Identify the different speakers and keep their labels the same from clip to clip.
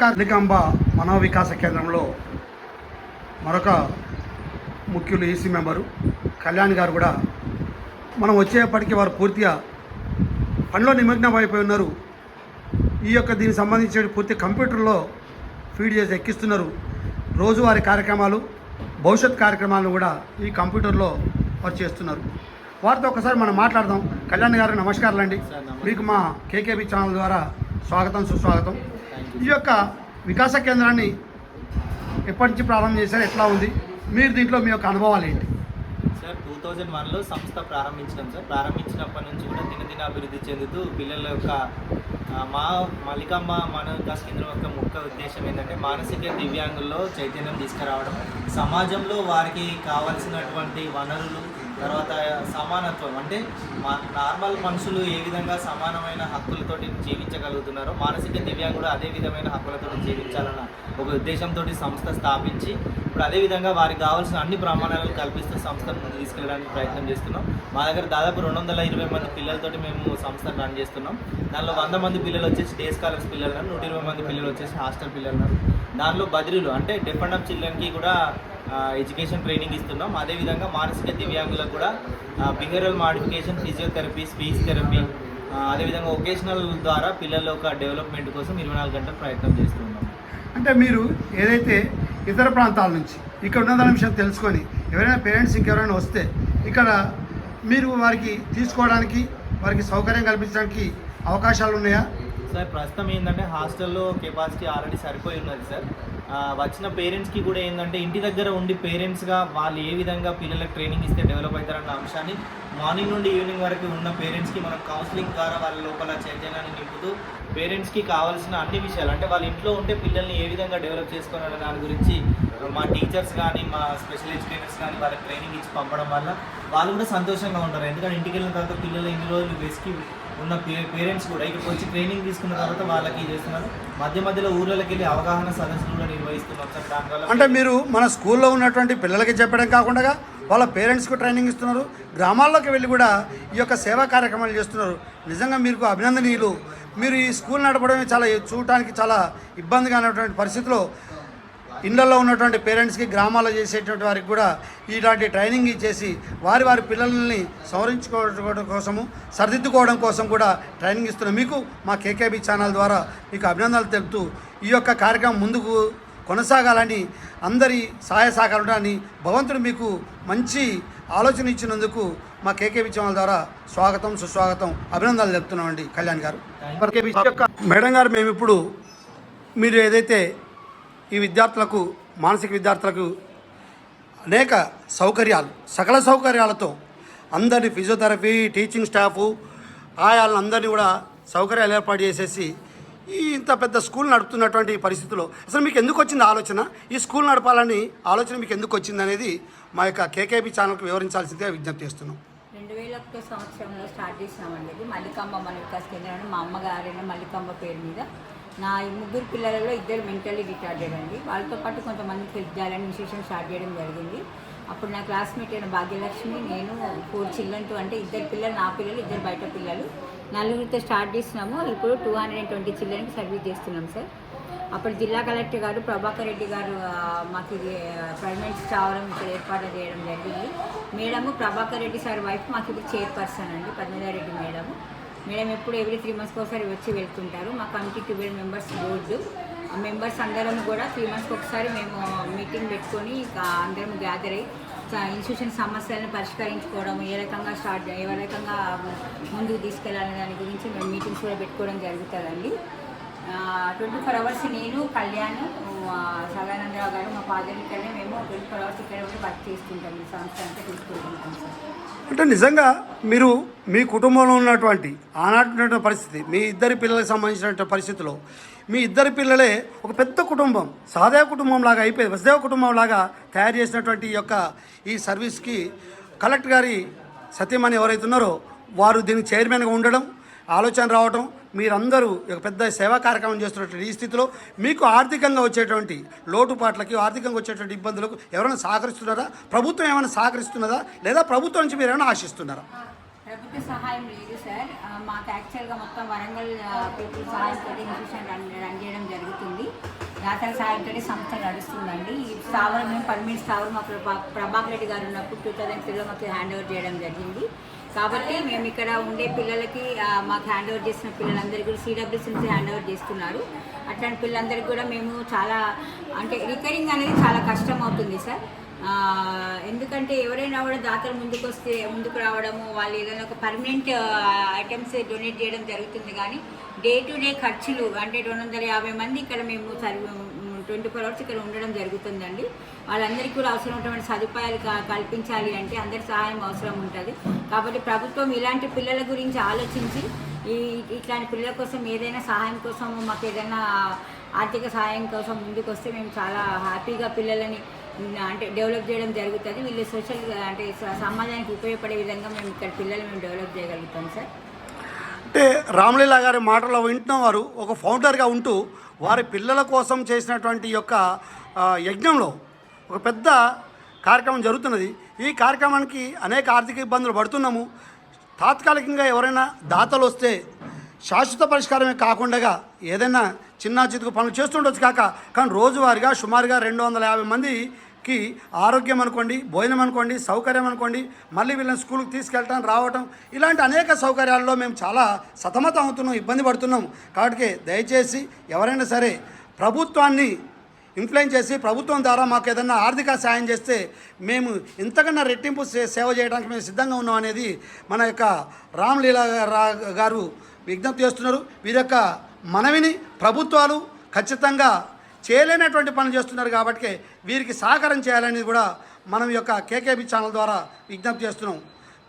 Speaker 1: కార్మికాంబ మనో వికాస కేంద్రంలో మరొక ముఖ్యులు ఈసీ మెంబరు కళ్యాణ్ గారు కూడా మనం వచ్చేప్పటికి వారు పూర్తిగా పనిలో నిమగ్నం అయిపోయి ఉన్నారు. ఈ యొక్క దీనికి సంబంధించిన పూర్తి కంప్యూటర్లో ఫీడ్ చేసి ఎక్కిస్తున్నారు. రోజువారీ కార్యక్రమాలు భవిష్యత్ కార్యక్రమాలను కూడా ఈ కంప్యూటర్లో వారు చేస్తున్నారు. వారితో ఒకసారి మనం మాట్లాడదాం. కళ్యాణ్ గారు నమస్కారాలు అండి. మీకు మా కేకేబీ ఛానల్ ద్వారా స్వాగతం సుస్వాగతం. ఈ యొక్క వికాస కేంద్రాన్ని ఎప్పటి నుంచి ప్రారంభం చేశారు ఎట్లా ఉంది? మీరు దీంట్లో మీ యొక్క అనుభవాలు ఏంటి?
Speaker 2: సార్ టూ థౌజండ్ వన్లో సంస్థ ప్రారంభించినాం సార్. ప్రారంభించినప్పటి నుంచి కూడా దినదిన అభివృద్ధి చెందుతూ పిల్లల యొక్క మా మల్లికమ్మ మానవ వికాస్ కేంద్రం యొక్క ముఖ్య ఉద్దేశం ఏంటంటే మానసిక దివ్యాంగుల్లో చైతన్యం తీసుకురావడం. సమాజంలో వారికి కావాల్సినటువంటి వనరులు తర్వాత సమానత్వం. అంటే మా నార్మల్ మనుషులు ఏ విధంగా సమానమైన హక్కులతోటి జీవించగలుగుతున్నారో మానసిక దివ్యాంగుడు అదే విధమైన హక్కులతో జీవించాలన్న ఒక ఉద్దేశంతో సంస్థ స్థాపించి ఇప్పుడు అదే విధంగా వారికి కావాల్సిన అన్ని ప్రమాణాలను కల్పిస్తూ సంస్థను తీసుకెళ్ళడానికి ప్రయత్నం చేస్తున్నాం. మా దగ్గర దాదాపు రెండు వందల ఇరవై మంది పిల్లలతోటి మేము సంస్థను రన్ చేస్తున్నాం. దానిలో వంద మంది పిల్లలు వచ్చేసి డే స్కాలర్స్ పిల్లలు నూట ఇరవై మంది పిల్లలు వచ్చేసి హాస్టల్ పిల్లలు దానిలో బదిలీలు అంటే డెఫ్ ఆఫ్ చిల్డ్రన్కి కూడా ఎడ్యుకేషన్ ట్రైనింగ్ ఇస్తున్నాం. అదేవిధంగా మానసిక దివ్యాంగులకు కూడా behavioural modification physiotherapy speech therapy అదేవిధంగా ఒకేషనల్ ద్వారా పిల్లల యొక్క డెవలప్మెంట్ కోసం ఇరవై నాలుగు గంటలు ప్రయత్నం చేస్తున్నాం
Speaker 1: అంటే మీరు ఏదైతే ఇతర ప్రాంతాల నుంచి ఇక్కడ ఉన్నదాని విషయం తెలుసుకొని ఎవరైనా పేరెంట్స్ ఇంకెవరైనా వస్తే ఇక్కడ మీరు వారికి తీసుకోవడానికి వారికి సౌకర్యం కల్పించడానికి అవకాశాలు ఉన్నాయా?
Speaker 2: సార్ ప్రస్తుతం ఏంటంటే హాస్టల్లో కెపాసిటీ ఆల్రెడీ సరిపోయి ఉన్నది సార్. వచ్చిన పేరెంట్స్కి కూడా ఏంటంటే ఇంటి దగ్గర ఉండి పేరెంట్స్గా వాళ్ళు ఏ విధంగా పిల్లలకు ట్రైనింగ్ ఇస్తే డెవలప్ అవుతారన్న అంశాన్ని మార్నింగ్ నుండి ఈవినింగ్ వరకు ఉన్న పేరెంట్స్కి మనం కౌన్సిలింగ్ ద్వారా వాళ్ళ లోపల చైతన్యాన్ని నింపుతూ పేరెంట్స్కి కావాల్సిన అన్ని విషయాలు అంటే వాళ్ళ ఇంట్లో ఉంటే పిల్లల్ని ఏ విధంగా డెవలప్ చేసుకోవాలనే దాని గురించి మా టీచర్స్ కానీ మా స్పెషల్ ఎడ్యుకేటర్స్ కానీ వాళ్ళకి ట్రైనింగ్ ఇచ్చి పంపడం వల్ల వాళ్ళు కూడా సంతోషంగా ఉంటారు. ఎందుకంటే ఇంటికి వెళ్ళిన తర్వాత పిల్లలు ఇన్ని రోజులు వెసికి ఉన్న పేరెంట్స్ కూడా ఇక్కడికి వచ్చి ట్రైనింగ్ తీసుకున్న తర్వాత వాళ్ళకి చేస్తున్నారు? మధ్య మధ్యలో ఊర్లకి వెళ్ళి అవగాహన సదస్సులు కూడా నిర్వహిస్తున్నారు సార్. దానివల్ల
Speaker 1: అంటే మీరు మన స్కూల్లో ఉన్నటువంటి పిల్లలకి చెప్పడం కాకుండా వాళ్ళ పేరెంట్స్కు ట్రైనింగ్ ఇస్తున్నారు. గ్రామాల్లోకి వెళ్ళి కూడా ఈ యొక్క సేవా కార్యక్రమాలు చేస్తున్నారు. నిజంగా మీకు అభినందనీయులు. మీరు ఈ స్కూల్ నడపడమే చాలా చూడటానికి చాలా ఇబ్బందిగా ఉన్నటువంటి పరిస్థితిలో ఇళ్ళలో ఉన్నటువంటి పేరెంట్స్కి గ్రామాల్లో చేసేటువంటి వారికి కూడా ఇలాంటి ట్రైనింగ్ ఇచ్చేసి వారి వారి పిల్లల్ని సంరక్షించుకోవడం కోసము సరిదిద్దుకోవడం కోసం కూడా ట్రైనింగ్ ఇస్తున్నాం. మీకు మా కేకేబీ ఛానల్ ద్వారా మీకు అభినందనలు తెలుపుతూ ఈ యొక్క కార్యక్రమం ముందుకు కొనసాగాలని అందరి సహాయ సహకారాలని భగవంతుడు మీకు మంచి ఆలోచన ఇచ్చినందుకు మా కేకేబీ ఛానల్ ద్వారా స్వాగతం సుస్వాగతం అభినందనలు తెలుపుతున్నామండి. కళ్యాణ్ గారు. మేడం గారు మేము ఇప్పుడు మీరు ఏదైతే ఈ విద్యార్థులకు మానసిక విద్యార్థులకు అనేక సౌకర్యాలు సకల సౌకర్యాలతో అందరినీ ఫిజియోథెరపీ టీచింగ్ స్టాఫ్ ఆయాలను అందరినీ కూడా సౌకర్యాలు ఏర్పాటు చేసేసి ఈ ఇంత పెద్ద స్కూల్ నడుపుతున్నటువంటి పరిస్థితిలో అసలు మీకు ఎందుకు వచ్చింది ఆలోచన? ఈ స్కూల్ నడపాలని ఆలోచన మీకు ఎందుకు వచ్చింది అనేది మా యొక్క కేకేబీ ఛానల్కి వివరించాల్సిందిగా విజ్ఞప్తి చేస్తున్నాం.
Speaker 3: రెండు వేల ఒకటో సంవత్సరంలో స్టార్ట్ చేసినామండి మల్లికాంబ మన వికాస్ కేంద్రం. మా అమ్మగారైన మల్లికాంబ పేరు మీద నా ముగ్గురు పిల్లలలో ఇద్దరు మెంటల్లీ రిటార్డెడ్ అండి. వాళ్ళతో పాటు కొంతమందికి హెల్ప్ చేయాలని విశేషం స్టార్ట్ చేయడం జరిగింది. అప్పుడు నా క్లాస్మేట్ అయిన భాగ్యలక్ష్మి నేను ఫోర్ చిల్డ్రన్ అంటే ఇద్దరు పిల్లలు నా పిల్లలు ఇద్దరు బయట పిల్లలు నలుగురితో స్టార్ట్ చేసినాము ఇప్పుడు టూ హండ్రెడ్ అండ్ ట్వంటీ చిల్డ్రన్కి సర్వీస్ చేస్తున్నాం సార్. అప్పుడు జిల్లా కలెక్టర్ గారు ప్రభాకర్ రెడ్డి గారు మాకు ఇది పర్మనెంట్ స్థావరం ఇక్కడ ఏర్పాటు చేయడం జరిగింది. Madam Prabhakar Reddy sir wife మాకు ఇప్పుడు చైర్పర్సన్ అండి పద్మజారెడ్డి మేడము. మేడం ఎప్పుడు ఎవ్రీ త్రీ మంత్స్కి ఒకసారి వచ్చి వెళ్తుంటారు. మా కమిటీ ట్వెల్వ్ మెంబర్స్ బోర్డు ఆ మెంబర్స్ అందరం కూడా త్రీ మంత్స్కి ఒకసారి మేము మీటింగ్ పెట్టుకొని అందరం గ్యాదర్ అయ్యి ఇన్స్టిట్యూషన్ సమస్యలను పరిష్కరించుకోవడం ఏ రకంగా స్టార్ట్ ఏ రకంగా ముందుకు తీసుకెళ్ళాలనే దాని గురించి మేము మీటింగ్స్ కూడా పెట్టుకోవడం జరుగుతుందండి. ట్వంటీ ఫోర్ అవర్స్ నేను కళ్యాణ్ సదానందరావు గారు మా ఫాదర్ ఇక్కడనే మేము ట్వంటీ ఫోర్ అవర్స్ ఇక్కడ కూడా వర్క్ చేసుకుంటాం ఈ సంస్థ అంతా తీసుకుంటుంటాం సార్.
Speaker 1: అంటే నిజంగా మీరు మీ కుటుంబంలో ఉన్నటువంటి ఆనాటి పరిస్థితి మీ ఇద్దరి పిల్లలకు సంబంధించినటువంటి పరిస్థితిలో మీ ఇద్దరి పిల్లలే ఒక పెద్ద కుటుంబం సహదేవ కుటుంబం లాగా అయిపోయింది వసుదేవ కుటుంబం లాగా తయారు చేసినటువంటి యొక్క ఈ సర్వీస్కి కలెక్టర్ గారి సత్యమని ఎవరైతే ఉన్నారో వారు దీనికి చైర్మన్గా ఉండడం ఆలోచన రావడం మీరందరూ ఒక పెద్ద సేవా కార్యక్రమం చేస్తున్నటువంటి ఈ స్థితిలో మీకు ఆర్థికంగా వచ్చేటువంటి లోటుపాట్లకి ఆర్థికంగా వచ్చేటువంటి ఇబ్బందులకు ఎవరైనా సహకరిస్తున్నారా? ప్రభుత్వం ఏమైనా సహకరిస్తున్నదా లేదా ప్రభుత్వం నుంచి మీరు ఏమైనా ఆశిస్తున్నారా?
Speaker 3: ప్రభుత్వ సహాయం లేదు సార్. మాకు యాక్చువల్గా మొత్తం వరంగల్ పీపుల్ సహాయంతో ఇన్స్టిట్యూషన్ రన్ రన్ చేయడం జరుగుతుంది. దాతల సాయంతో సంస్థ నడుస్తుందండి. ఈ స్థావరం మేము పర్మిట్ స్థావరం మా ప్రభాకర్ రెడ్డి గారు ఉన్నప్పుడు టూ థౌజండ్ త్రీలో మాకు హ్యాండ్ ఓవర్ చేయడం జరిగింది. కాబట్టి మేము ఇక్కడ ఉండే పిల్లలకి మాకు హ్యాండ్ ఓవర్ చేసిన పిల్లలందరికీ కూడా సిడబ్ల్యూసీ నుంచి హ్యాండ్ ఓవర్ చేస్తున్నారు. అట్లాంటి పిల్లలందరికీ కూడా మేము చాలా అంటే రికరింగ్ అనేది చాలా కష్టం అవుతుంది సార్. ఎందుకంటే ఎవరైనా కూడా దాతలు ముందుకు వస్తే ముందుకు రావడము వాళ్ళు ఏదైనా ఒక పర్మనెంట్ ఐటమ్స్ డొనేట్ చేయడం జరుగుతుంది కానీ డే టు డే ఖర్చులు అంటే రెండు వందల యాభై మంది ఇక్కడ మేము సర్వీ ట్వంటీ ఫోర్ అవర్స్ ఇక్కడ ఉండడం జరుగుతుందండి. వాళ్ళందరికీ కూడా అవసరం ఉన్నటువంటి సదుపాయాలు కల్పించాలి అంటే అందరి సహాయం అవసరం ఉంటుంది. కాబట్టి ప్రభుత్వం ఇలాంటి పిల్లల గురించి ఆలోచించి ఈ ఇట్లాంటి పిల్లల కోసం ఏదైనా సహాయం కోసం మాకు ఏదైనా ఆర్థిక సహాయం కోసం ముందుకు వస్తే మేము చాలా హ్యాపీగా పిల్లలని అంటే డెవలప్ చేయడం జరుగుతుంది. వీళ్ళు సోషల్ అంటే స- సమాజానికి ఉపయోగపడే విధంగా మేము ఇక్కడ పిల్లలు మేము డెవలప్ చేయగలుగుతాం సార్.
Speaker 1: అంటే రామలీలా గారి మాటలో వింటున్న వారు ఒక ఫౌండర్గా ఉంటూ వారి పిల్లల కోసం చేసినటువంటి యొక్క యజ్ఞంలో ఒక పెద్ద కార్యక్రమం జరుగుతున్నది. ఈ కార్యక్రమానికి అనేక ఆర్థిక ఇబ్బందులు పడుతున్నాము. తాత్కాలికంగా ఎవరైనా దాతలు వస్తే శాశ్వత పరిష్కారమే కాకుండా ఏదైనా చిన్న చితుకు పనులు చేస్తుండొచ్చు కాక కానీ రోజువారీగా సుమారుగా రెండు వందల యాభై మంది కి ఆరోగ్యం అనుకోండి భోజనం అనుకోండి సౌకర్యం అనుకోండి మళ్ళీ వీళ్ళని స్కూల్కి తీసుకెళ్ళటం రావటం ఇలాంటి అనేక సౌకర్యాల్లో మేము చాలా సతమతం అవుతున్నాం ఇబ్బంది పడుతున్నాం. కాబట్టి దయచేసి ఎవరైనా సరే ప్రభుత్వాన్ని ఇన్ఫ్లుయెన్స్ చేసి ప్రభుత్వం ద్వారా మాకు ఏదైనా ఆర్థిక సాయం చేస్తే మేము ఇంతకన్నా రెట్టింపు సే- సేవ చేయడానికి మేము సిద్ధంగా ఉన్నాం అనేది మన యొక్క రామ్లీలా రా- గారు విజ్ఞప్తి చేస్తున్నారు. వీరి యొక్క మనవిని ప్రభుత్వాలు ఖచ్చితంగా చేయలేనటువంటి పనులు చేస్తున్నారు కాబట్టి వీరికి సహకారం చేయాలనేది కూడా మనం ఈ యొక్క కేకేబి ఛానల్ ద్వారా విజ్ఞప్తి చేస్తున్నాం.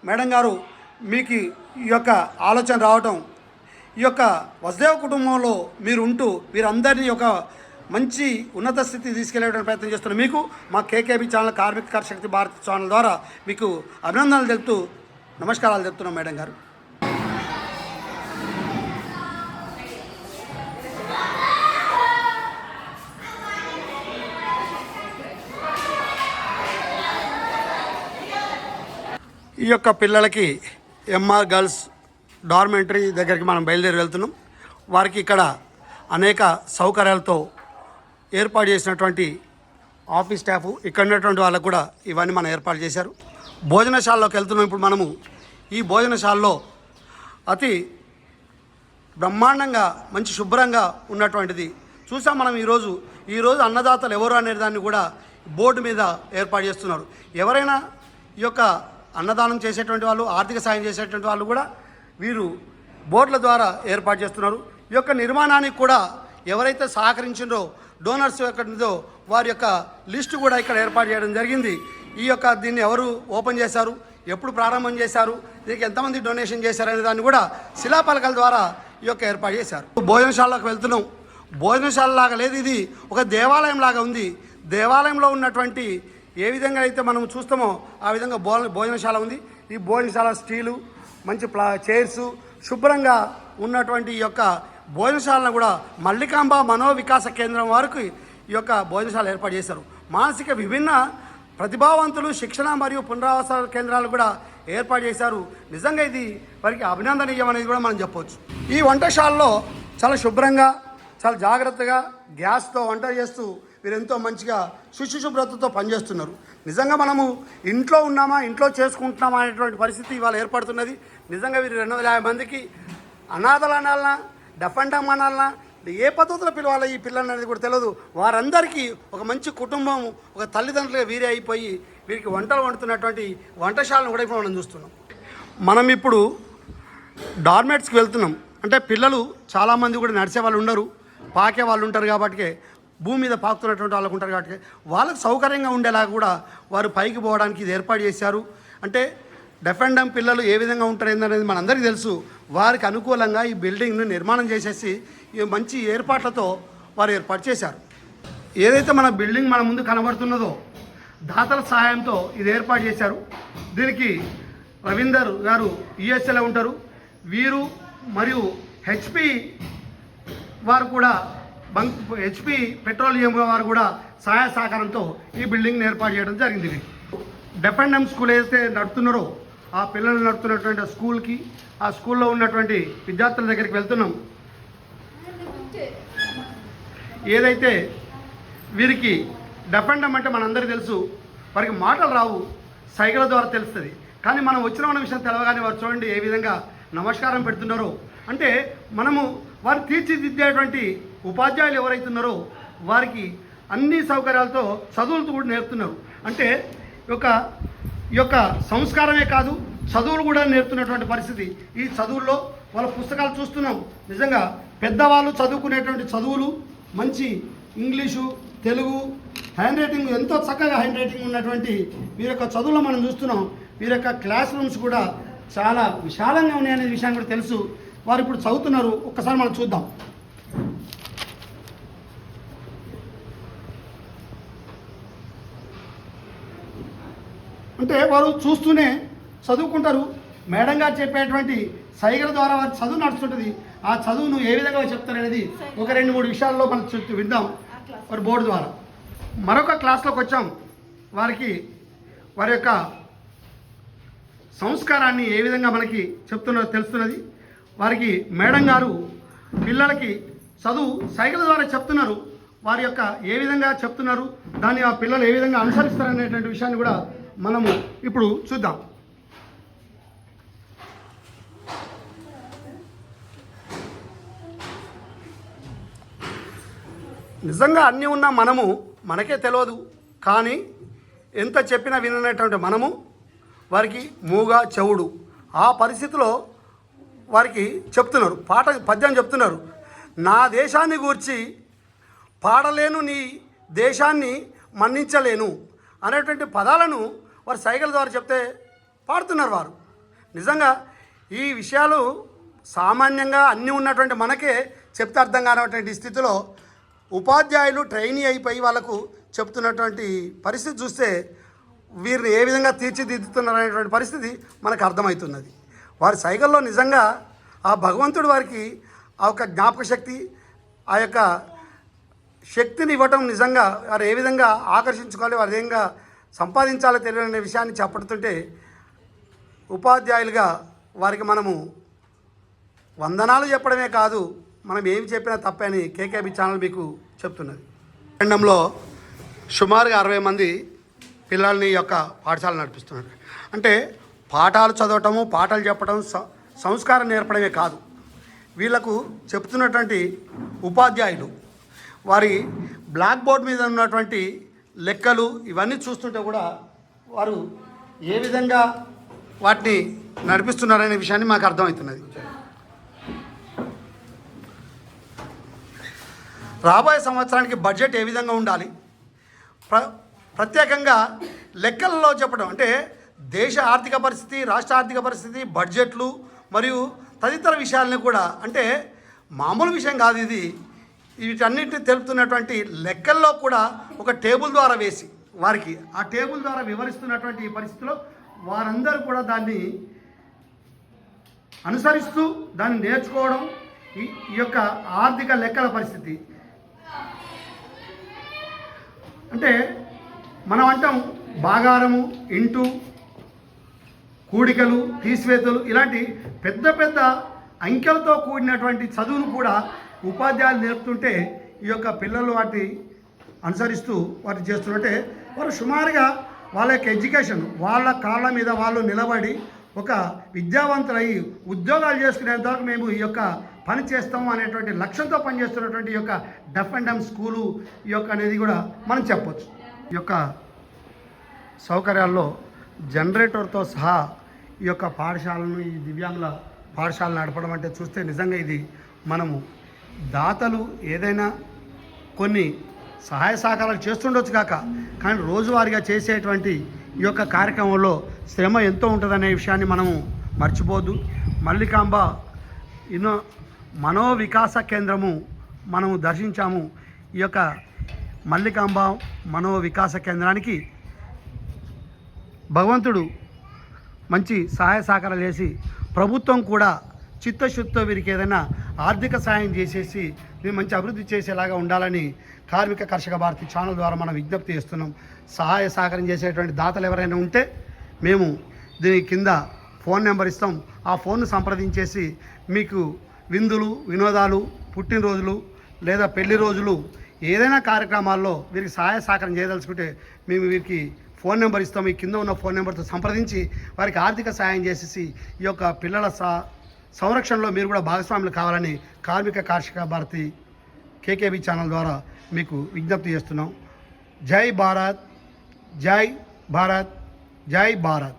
Speaker 1: మేడం గారు మీకు ఈ యొక్క ఆలోచన రావటం ఈ యొక్క వసుదేవ కుటుంబంలో మీరు ఉంటూ వీరందరినీ ఒక మంచి ఉన్నత స్థితి తీసుకెళ్ళేటువంటి ప్రయత్నం చేస్తున్న మీకు మా కేకేబీ ఛానల్ కార్మిక కర్షక్తి భారత్ ఛానల్ ద్వారా మీకు అభినందనలు తెలుపుతూ నమస్కారాలు చెప్తున్నాం మేడం గారు. ఈ యొక్క పిల్లలకి ఎంఆర్ గర్ల్స్ డార్మెంటరీ దగ్గరికి మనం బయలుదేరి వెళ్తున్నాం. వారికి ఇక్కడ అనేక సౌకర్యాలతో ఏర్పాటు చేసినటువంటి ఆఫీస్ స్టాఫ్ ఇక్కడ ఉన్నటువంటి వాళ్ళకు కూడా ఇవన్నీ మనం ఏర్పాటు చేశారు. భోజనశాలలోకి వెళ్తున్నాం. ఇప్పుడు మనము ఈ భోజనశాలలో అతి బ్రహ్మాండంగా మంచి శుభ్రంగా ఉన్నటువంటిది చూసాం మనం ఈరోజు. ఈరోజు అన్నదాతలు ఎవరు అనే దాన్ని కూడా బోర్డు మీద ఏర్పాటు చేస్తున్నారు. ఎవరైనా ఈ యొక్క అన్నదానం చేసేటువంటి వాళ్ళు ఆర్థిక సాయం చేసేటువంటి వాళ్ళు కూడా వీరు బోర్డుల ద్వారా ఏర్పాటు చేస్తున్నారు. ఈ యొక్క నిర్మాణానికి కూడా ఎవరైతే సహకరించిందో డోనర్స్ ఎక్కడుందో వారి యొక్క లిస్టు కూడా ఇక్కడ ఏర్పాటు చేయడం జరిగింది. ఈ యొక్క దీన్ని ఎవరు ఓపెన్ చేశారు ఎప్పుడు ప్రారంభం చేశారు దీనికి ఎంతమంది డొనేషన్ చేశారు అనే దాన్ని కూడా శిలాపలకల ద్వారా ఈ యొక్క ఏర్పాటు చేశారు. భోజనశాలకు వెళ్తున్నాం. భోజనశాల లాగా లేదు ఇది ఒక దేవాలయం లాగా ఉంది. దేవాలయంలో ఉన్నటువంటి ఏ విధంగా అయితే మనం చూస్తామో ఆ విధంగా భో భోజనశాల ఉంది. ఈ భోజనశాల స్టీలు మంచి ప్లా చైర్స్ శుభ్రంగా ఉన్నటువంటి ఈ యొక్క భోజనశాలను కూడా మల్లికాంబ మనోవికాస కేంద్రం వరకు ఈ యొక్క భోజనశాల ఏర్పాటు చేశారు. మానసిక విభిన్న ప్రతిభావంతులు శిక్షణ మరియు పునరావాస కేంద్రాలు కూడా ఏర్పాటు చేశారు. నిజంగా ఇది వారికి అభినందనీయం అనేది కూడా మనం చెప్పవచ్చు ఈ వంటశాలలో చాలా శుభ్రంగా చాలా జాగ్రత్తగా గ్యాస్తో వంట చేస్తూ వీరెంతో మంచిగా శుశుశుభ్రతతో పనిచేస్తున్నారు. నిజంగా మనము ఇంట్లో ఉన్నామా ఇంట్లో చేసుకుంటున్నామా అనేటువంటి పరిస్థితి ఇవాళ ఏర్పడుతున్నది. నిజంగా వీరు రెండు వందల యాభై మందికి అనాథలు అనాలనా డఫండమ్ అనాలనా ఏ పద్ధతిలో పిలవాలి ఈ పిల్లలు అనేది కూడా తెలియదు వారందరికీ ఒక మంచి కుటుంబం ఒక తల్లిదండ్రులుగా వీరే అయిపోయి వీరికి వంటలు వండుతున్నటువంటి వంటశాలను కూడా ఇప్పుడు మనం చూస్తున్నాం. మనం ఇప్పుడు డార్మెట్స్కి వెళ్తున్నాం. అంటే పిల్లలు చాలామంది కూడా నడిచే వాళ్ళు ఉండరు పాకే వాళ్ళు ఉంటారు కాబట్టి భూమి మీద పాకుతున్నటువంటి వాళ్ళకు ఉంటారు కాబట్టి వాళ్ళకి సౌకర్యంగా ఉండేలాగా కూడా వారు పైకి పోవడానికి ఇది ఏర్పాటు చేశారు. అంటే డెఫెండమ్ పిల్లలు ఏ విధంగా ఉంటారు ఏందనేది మనందరికీ తెలుసు. వారికి అనుకూలంగా ఈ బిల్డింగ్ను నిర్మాణం చేసేసి ఈ మంచి ఏర్పాట్లతో వారు ఏర్పాటు చేశారు. ఏదైతే మన బిల్డింగ్ మన ముందు కనబడుతున్నదో దాతల సహాయంతో ఇది ఏర్పాటు చేశారు. దీనికి రవీందర్ గారు యుఎస్ఏలో ఉంటారు. వీరు మరియు హెచ్పి వారు కూడా బంక్ హెచ్పి పెట్రోలియం వారు కూడా సహాయ సహకారంతో ఈ బిల్డింగ్ని ఏర్పాటు చేయడం జరిగింది. ఇది స్కూల్ ఏదైతే నడుతున్నారో ఆ పిల్లలు నడుతున్నటువంటి స్కూల్కి ఆ స్కూల్లో ఉన్నటువంటి విద్యార్థుల దగ్గరికి వెళ్తున్నాం. ఏదైతే వీరికి డెఫెండమ్ అంటే మనందరికీ తెలుసు వారికి మాటలు రావు సైగల ద్వారా తెలుస్తుంది. కానీ మనం వచ్చిన ఉన్న విషయం తెలవగానే వారు చూడండి ఏ విధంగా నమస్కారం పెడుతున్నారో. అంటే మనము వారు తీర్చిదిద్దేటువంటి ఉపాధ్యాయులు ఎవరైతున్నారో వారికి అన్ని సౌకర్యాలతో చదువులతో కూడా నేర్పుతున్నారు. అంటే ఈ యొక్క ఈ యొక్క సంస్కారమే కాదు చదువులు కూడా నేర్పుతున్నటువంటి పరిస్థితి. ఈ చదువుల్లో వాళ్ళ పుస్తకాలు చూస్తున్నాం. నిజంగా పెద్దవాళ్ళు చదువుకునేటువంటి చదువులు మంచి ఇంగ్లీషు తెలుగు హ్యాండ్ రైటింగ్ ఎంతో చక్కగా హ్యాండ్ రైటింగ్ ఉన్నటువంటి వీరి యొక్క చదువులో మనం చూస్తున్నాం. వీరి యొక్క క్లాస్ రూమ్స్ కూడా చాలా విశాలంగా ఉన్నాయనే విషయం కూడా తెలుసు. వారు ఇప్పుడు చదువుతున్నారు. ఒక్కసారి మనం చూద్దాం. అంటే వారు చూస్తూనే చదువుకుంటారు. మేడం గారు చెప్పేటువంటి సైగల ద్వారా వారి చదువు నడుస్తుంటుంది. ఆ చదువును ఏ విధంగా చెప్తారనేది ఒక రెండు మూడు విషయాల్లో మనం చూ- విందాం వారి బోర్డు ద్వారా. మరొక క్లాస్లోకి వచ్చాం. వారికి వారి యొక్క సంస్కారాన్ని ఏ విధంగా మనకి చెప్తున్నదో తెలుస్తున్నది. వారికి మేడం గారు పిల్లలకి చదువు సైకిల్ ద్వారా చెప్తున్నారు. వారి యొక్క ఏ విధంగా చెప్తున్నారు. దాన్ని ఆ పిల్లలు ఏ విధంగా అనుసరిస్తారు అనేటువంటి విషయాన్ని కూడా మనము ఇప్పుడు చూద్దాం. నిజంగా అన్నీ ఉన్న మనము మనకే తెలియదు కానీ ఎంత చెప్పినా విననటువంటి మనము వారికి మూగ చెవుడు. ఆ పరిస్థితిలో వారికి చెప్తున్నారు పాట పద్యం చెప్తున్నారు నా దేశాన్ని గూర్చి పాడలేను నీ దేశాన్ని మన్నించలేను అనేటువంటి పదాలను వారు సైకిల్ ద్వారా చెప్తే పాడుతున్నారు వారు. నిజంగా ఈ విషయాలు సామాన్యంగా అన్నీ ఉన్నటువంటి మనకే చెప్తే అర్థం కానటువంటి స్థితిలో ఉపాధ్యాయులు ట్రైనీ అయిపోయి వాళ్ళకు చెప్తున్నటువంటి పరిస్థితి చూస్తే వీరిని ఏ విధంగా తీర్చిదిద్దుతున్నారు అనేటువంటి పరిస్థితి మనకు అర్థమవుతున్నది. వారి సైకిల్లో నిజంగా ఆ భగవంతుడు వారికి ఆ యొక్క జ్ఞాపక శక్తి ఆ యొక్క శక్తిని ఇవ్వటం నిజంగా వారు ఏ విధంగా ఆకర్షించుకోవాలి వారు ఏ విధంగా సంపాదించాలో తెలియని విషయాన్ని చెప్పడుతుంటే ఉపాధ్యాయులుగా వారికి మనము వందనాలు చెప్పడమే కాదు మనం ఏమి చెప్పినా తప్పే అని ఛానల్ మీకు చెప్తున్నది. ఖండంలో సుమారుగా అరవై మంది పిల్లల్ని యొక్క పాఠశాల నడిపిస్తున్నారు. అంటే పాఠాలు చదవటము పాటలు చెప్పడం సంస్కారం నేర్పడమే కాదు. వీళ్ళకు చెప్తున్నటువంటి ఉపాధ్యాయులు వారి బ్లాక్ బోర్డ్ మీద ఉన్నటువంటి లెక్కలు ఇవన్నీ చూస్తుంటే కూడా వారు ఏ విధంగా వాటిని నడిపిస్తున్నారనే విషయాన్ని మాకు అర్థమవుతున్నది. రాబోయే సంవత్సరానికి బడ్జెట్ ఏ విధంగా ఉండాలి? ప్ర ప్రత్యేకంగా లెక్కలలో చెప్పడం అంటే దేశ ఆర్థిక పరిస్థితి రాష్ట్ర ఆర్థిక పరిస్థితి బడ్జెట్లు మరియు తదితర విషయాలను కూడా అంటే మామూలు విషయం కాదు ఇది. వీటన్నిటిని తెలుపుతున్నటువంటి లెక్కల్లో కూడా ఒక టేబుల్ ద్వారా వేసి వారికి ఆ టేబుల్ ద్వారా వివరిస్తున్నటువంటి ఈ పరిస్థితిలో వారందరూ కూడా దాన్ని అనుసరిస్తూ దాన్ని నేర్చుకోవడం ఈ ఈ యొక్క ఆర్థిక లెక్కల పరిస్థితి. అంటే మనం అంటాం బాగారము ఇంటూ కూడికలు తీసివేతలు ఇలాంటి పెద్ద పెద్ద అంకెలతో కూడినటువంటి చదువును కూడా ఉపాధ్యాయులు నేర్పుతుంటే ఈ యొక్క పిల్లలు వాటి అనుసరిస్తూ వాటి చేస్తున్నట్టే వారు సుమారుగా వాళ్ళ యొక్క ఎడ్యుకేషన్ వాళ్ళ కాళ్ళ మీద వాళ్ళు నిలబడి ఒక విద్యావంతులై ఉద్యోగాలు చేసుకునేంత వరకు మేము ఈ యొక్క పని చేస్తాము అనేటువంటి లక్ష్యంతో పనిచేస్తున్నటువంటి ఈ యొక్క డఫ్ అండ్ డమ్ స్కూలు ఈ యొక్క అనేది కూడా మనం చెప్పొచ్చు. ఈ యొక్క సౌకర్యాల్లో జనరేటర్తో సహా ఈ యొక్క పాఠశాలను ఈ దివ్యాంగుల పాఠశాలను నడపడం అంటే చూస్తే నిజంగా ఇది మనము దాతలు ఏదైనా కొన్ని సహాయ సహకారాలు చేస్తుండొచ్చు కాక కానీ రోజువారీగా చేసేటువంటి ఈ యొక్క కార్యక్రమంలో శ్రమ ఎంతో ఉంటుందనే విషయాన్ని మనము మర్చిపోదు. మల్లికాంబ ఎన్నో మనోవికాస కేంద్రము మనము దర్శించాము. ఈ యొక్క మల్లికాంబ మనోవికాస కేంద్రానికి భగవంతుడు మంచి సహాయ సహకారాలు చేసి ప్రభుత్వం కూడా చిత్తశుద్ధితో వీరికి ఏదైనా ఆర్థిక సాయం చేసేసి మేము మంచి అభివృద్ధి చేసేలాగా ఉండాలని కార్మిక కర్షక భారతి ఛానల్ ద్వారా మనం విజ్ఞప్తి చేస్తున్నాం. సహాయ సహకారం చేసేటువంటి దాతలు ఎవరైనా ఉంటే మేము దీని కింద ఫోన్ నెంబర్ ఇస్తాం. ఆ ఫోన్ను సంప్రదించేసి మీకు విందులు వినోదాలు పుట్టినరోజులు లేదా పెళ్ళి రోజులు ఏదైనా కార్యక్రమాల్లో వీరికి సహాయ సహకారం చేయదలుచుకుంటే మేము వీరికి ఫోన్ నెంబర్ ఇస్తాం. ఈ కింద ఉన్న ఫోన్ నెంబర్తో సంప్రదించి వారికి ఆర్థిక సహాయం చేసేసి ఈ యొక్క పిల్లల సా సంరక్షణలో మీరు కూడా భాగస్వాములు కావాలని కార్మిక కార్షిక భారతి కేకేబీ ఛానల్ ద్వారా మీకు విజ్ఞప్తి చేస్తున్నాం. జై భారత్ జై భారత్ జై భారత్.